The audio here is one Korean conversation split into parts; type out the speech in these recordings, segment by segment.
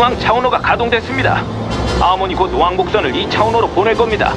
중앙 차원호가 가동됐습니다. 아몬이 곧 왕복선을 이 차원호로 보낼 겁니다.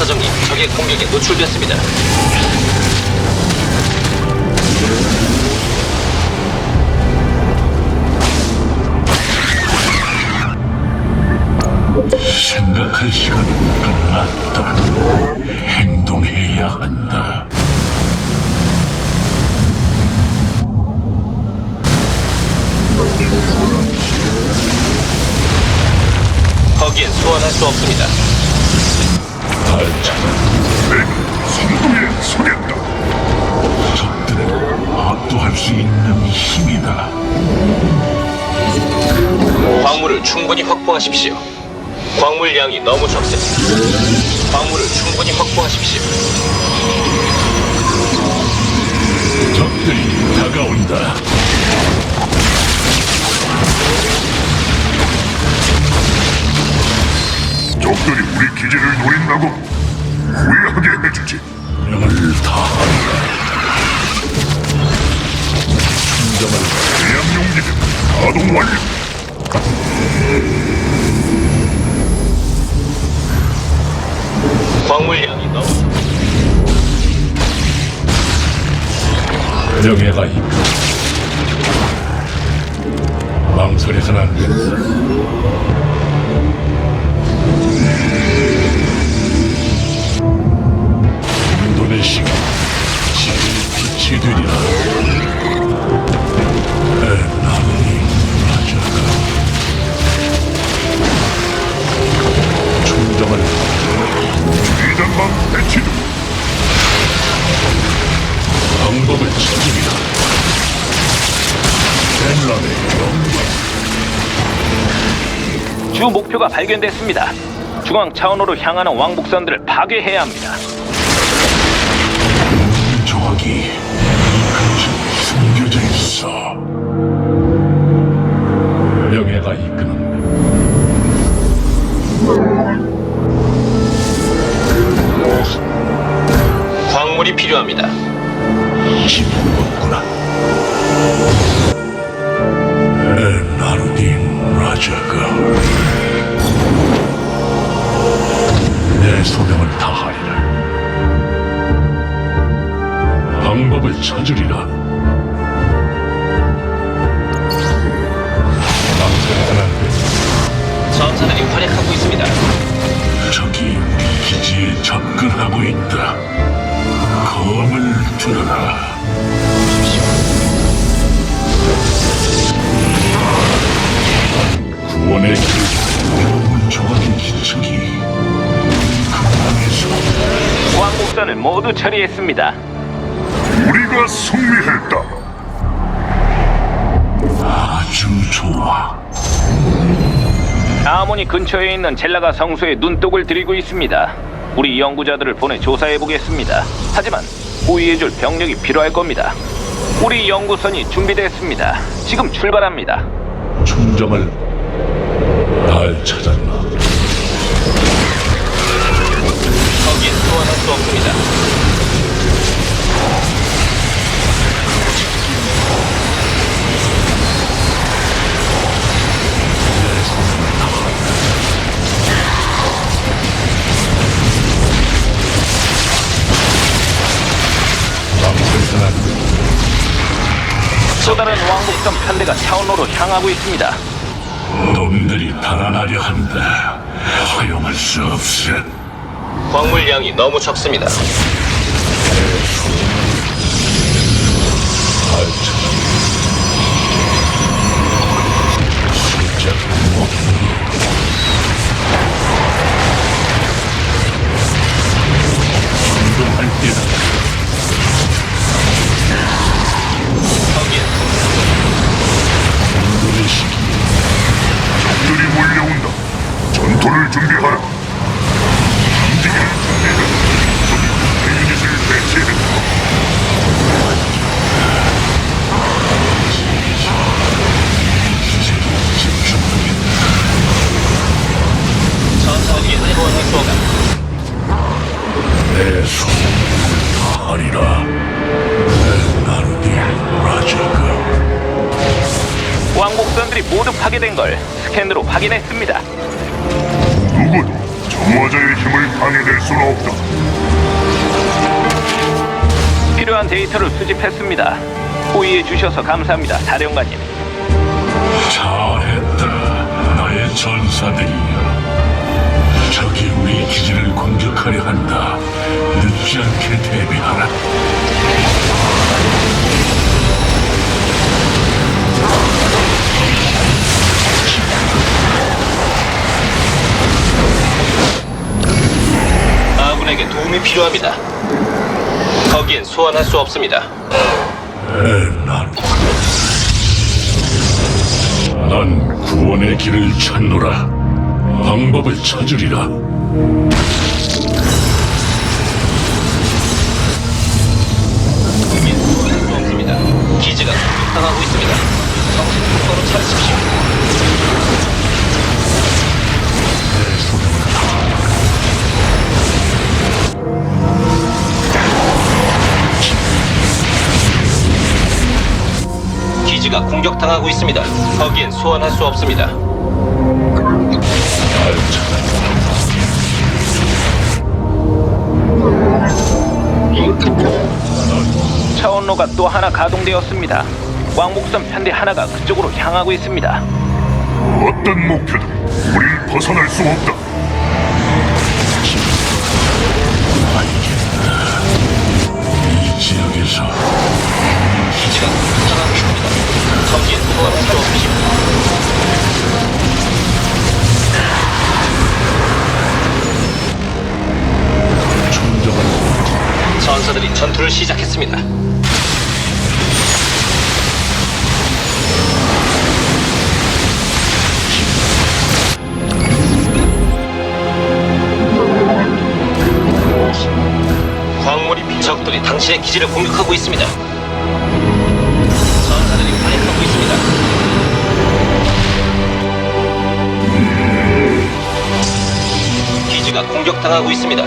사정이 적의 공격에 노출됐습니다. 생각할 시간은 끝났다. 행동해야 한다. 거기엔 소환할 수 없습니다. 광물을 충분히 확보하십시오. 광물량이 너무 적습니다. 광물을 충분히 확보하십시오. 적들이 다가온다. 적들이 우리 기지를 노린다고 후회하게 해주지. 명을 다한다. 대양 용기는 가동 완료. 광물량이 너무 명예가 있다. 망설여서는 안 된다. 인도네시아 빛이 되리라. 에나니 라자가 충정을 비단방 배치 중. 방법을 찾으리라. 벤람의 영광. 주 목표가 발견됐습니다. 중앙 차원호로 향하는 왕복선들을 파괴해야 합니다. 모두 처리했습니다. 우리가 승리했다. 아주 좋아. 아모니 근처에 있는 젤라가 성소에 눈독을 들이고 있습니다. 우리 연구자들을 보내 조사해 보겠습니다. 하지만 호위해줄 병력이 필요할 겁니다. 우리 연구선이 준비됐습니다. 지금 출발합니다. 충정을 날 찾았나? 거기엔 소환할 수 없습니다. 또 다른 왕복선 편대가 차원로로 향하고 있습니다. 놈들이 달아나려 한다. 허용할 수 없어. 광물량이 너무 적습니다. 날찾 왕복선들이 모두 파괴된 걸 스캔으로 확인했습니다. 누구도 정화자의 힘을 방해될 수는 없다. 필요한 데이터를 수집했습니다. 호의해 주셔서 감사합니다, 사령관님. 잘했다. 나의 전사들이여. 적이 우리 기지를 공격하려 한다. 늦지 않게 대비하라. 필요합니다. 거기엔 소환할 수 없습니다. 난, 난 구원의 길을 찾노라. 방법을 찾으리라. 기지가 공격당하고 있습니다. 정신 똑바로 차리십시오. 공격당하고 있습니다. 거기엔 소환할 수 없습니다. 차원로가 또 하나 가동되었습니다. 왕복선 편대 하나가 그쪽으로 향하고 있습니다. 어떤 목표든 우릴 벗어날 수 없다. 이 지역에서 기지가 소환할 수 없습니다. 충정을 전사들이 전투를 시작했습니다. 광물이 비- 적들이 당신의 기지를 공격하고 있습니다. 기지가 공격당하고 있습니다.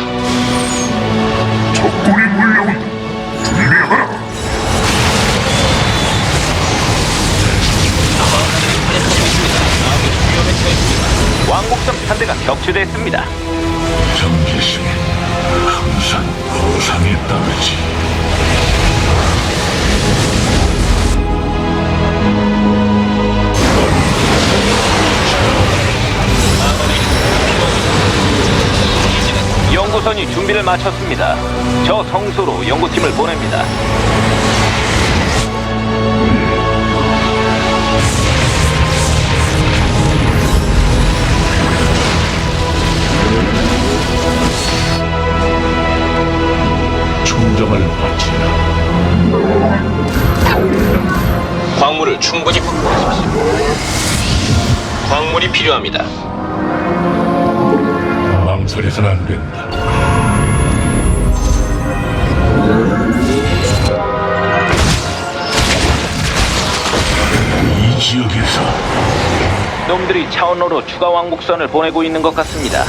적군이 몰려온다. 준비하라. 전사들이 반격하고 있습니다. 아군이 위험에 처했습니다. 왕복선 편대가 격추됐습니다. 경계심은 항상 보상에 따르지. 준비를 마쳤습니다. 저 성소로 연구팀을 보냅니다. 충정을 바치라. 광물을 충분히 확보하십시오. 광물이 필요합니다. 망설여서는 안 된다. 지역에서 놈들이 차원로로 추가 왕복선을 보내고 있는 것 같습니다.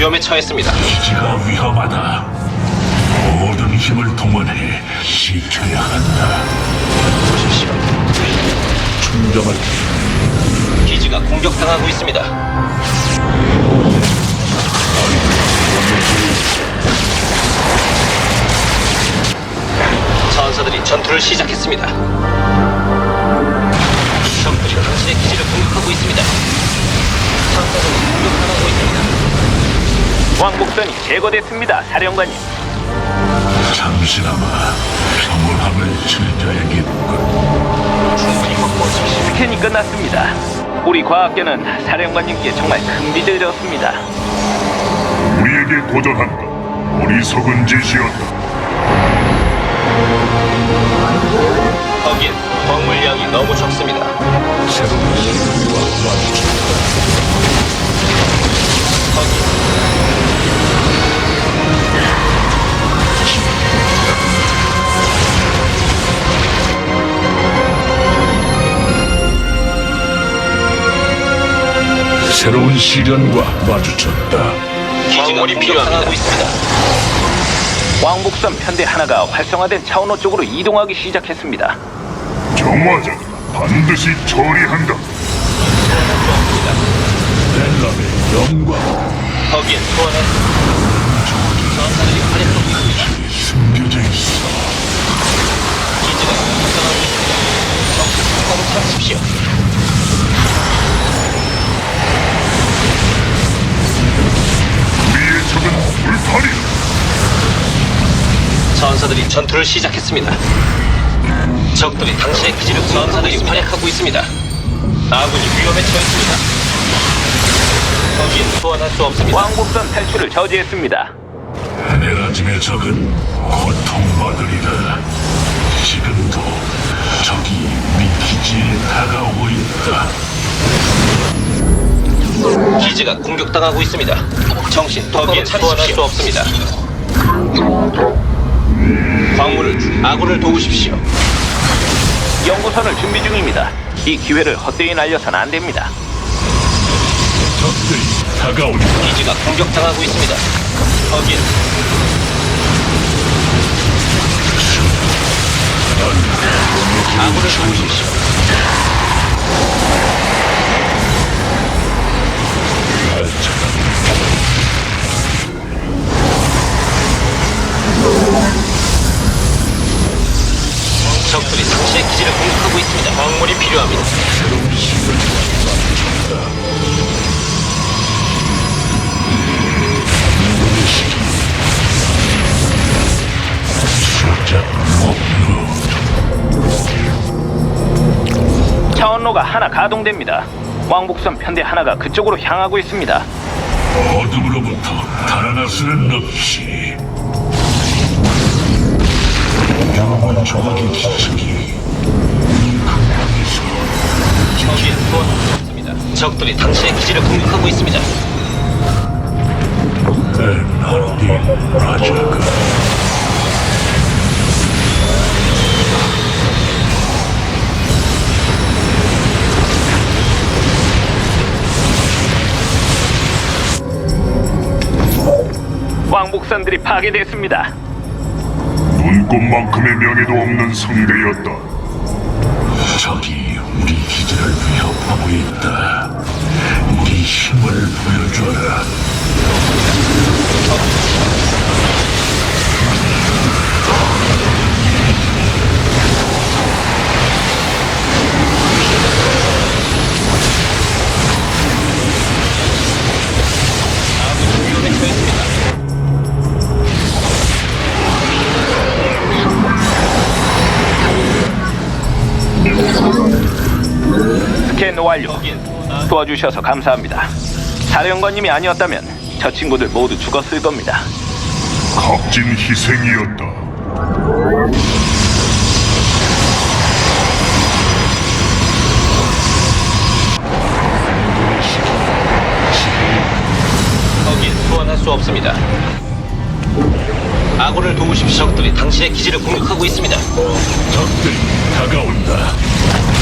위험에 처했습니다. 기지가 위험하다. 모든 힘을 동원해 지켜야 한다. 보십시오. 충정을 기지가 공격당하고 있습니다. 전사들이 전투를 시작했습니다. 적들이 당신의 기지를 공격하고 있습니다. 탐사정이 공격당하고 있습니다. 왕복선이 제거됐습니다, 사령관님. 잠시나마 평온함을 즐겨야겠군. 스캔이 끝났습니다. 우리 과학계는 사령관님께 정말 큰 빚을 졌습니다. 우리에게 도전한다. 어리석은 짓이었다. 거기엔 광물량이 너무 적습니다. 새로운 시간과 마주쳤다. 거기 새로운 시련과 마주쳤다. 광물이 있습니다. 왕복선 편대 하나가 활성화된 차원호 쪽으로 이동하기 시작했습니다. 정화자 반드시 처리한다. 벨람의 영광 거기엔 소환한 전사들이 활약하고 있습니다. 숨겨져 있어. 기지가 공격당하고 있습니다. 정신 똑바로 차리십시오. 전사들이 전투를 시작했습니다. 적들이 당신의 기지를 전사들이 활약하고 있습니다. 아군이 위험에 처했습니다. 거기엔 소환할 수 없습니다. 왕복선 탈출을 저지했습니다. 에메라짐의 적은 고통받으리라. 지금도 적이 우리 기지에 다가오고 있다. 기지가 공격당하고 있습니다. 정신 똑바로 소환할 수 없습니다. 광물을 아군을 도우십시오. 연구선을 준비 중입니다. 이 기회를 헛되이 날려선 안 됩니다. 적들이 다가오니 기지가 공격당하고 있습니다. 거기엔 아군을 도우십시오. 적들이 당신의 기지를 공격하고 있습니다. 광물이 필요합니다. 차원로가 하나 가동됩니다. 왕복선 편대 하나가 그쪽으로 향하고 있습니다. 어둠으로부터 수는 없이 영원 조각의 기적이 금방에서 거기엔 소환할 수 없습니다. 적들이 당신의 기지를 공격하고 있습니다. 에나디 라자가 왕복선들이 파괴됐습니다. 눈꽃만큼의 명예도 없는 상대였다. 적이 우리 기지를 위협하고 있다. 우리 힘을 보여줘라. 도와주셔서 감사합니다. 사령관님이 아니었다면 저 친구들 모두 죽었을 겁니다. 값진 희생이었다. 거긴 소환할 수 없습니다. 아군을 도우십시오. 적들이 당신의 기지를 공격하고 있습니다. 적들이 다가온다.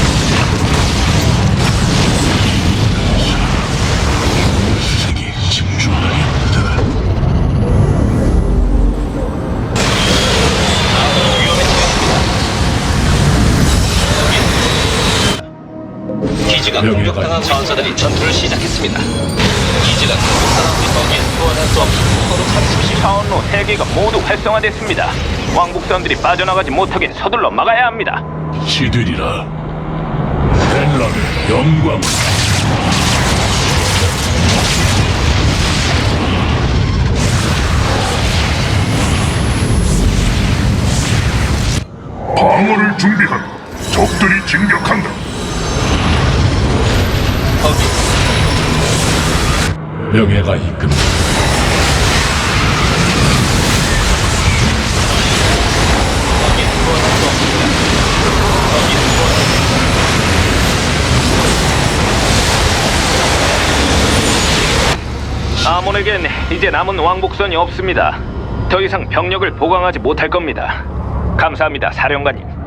기지가 공격당한 전사들이 전투를 시작했습니다. 기지가 공격당하고 있 거기엔 소환할 수 없습니다. 서로 참습시오. 차원로 3개가 모두 활성화됐습니다. 왕복선들이 빠져나가지 못하게 서둘러 막아야 합니다. 시들이라 벨람의 영광을 방어를 준비한다. 적들이 진격한다. 명예가 이끈다. 아몬에겐 이제 남은 왕복선이 없습니다. 더 이상 병력을 보강하지 못할 겁니다. 감사합니다, 사령관님.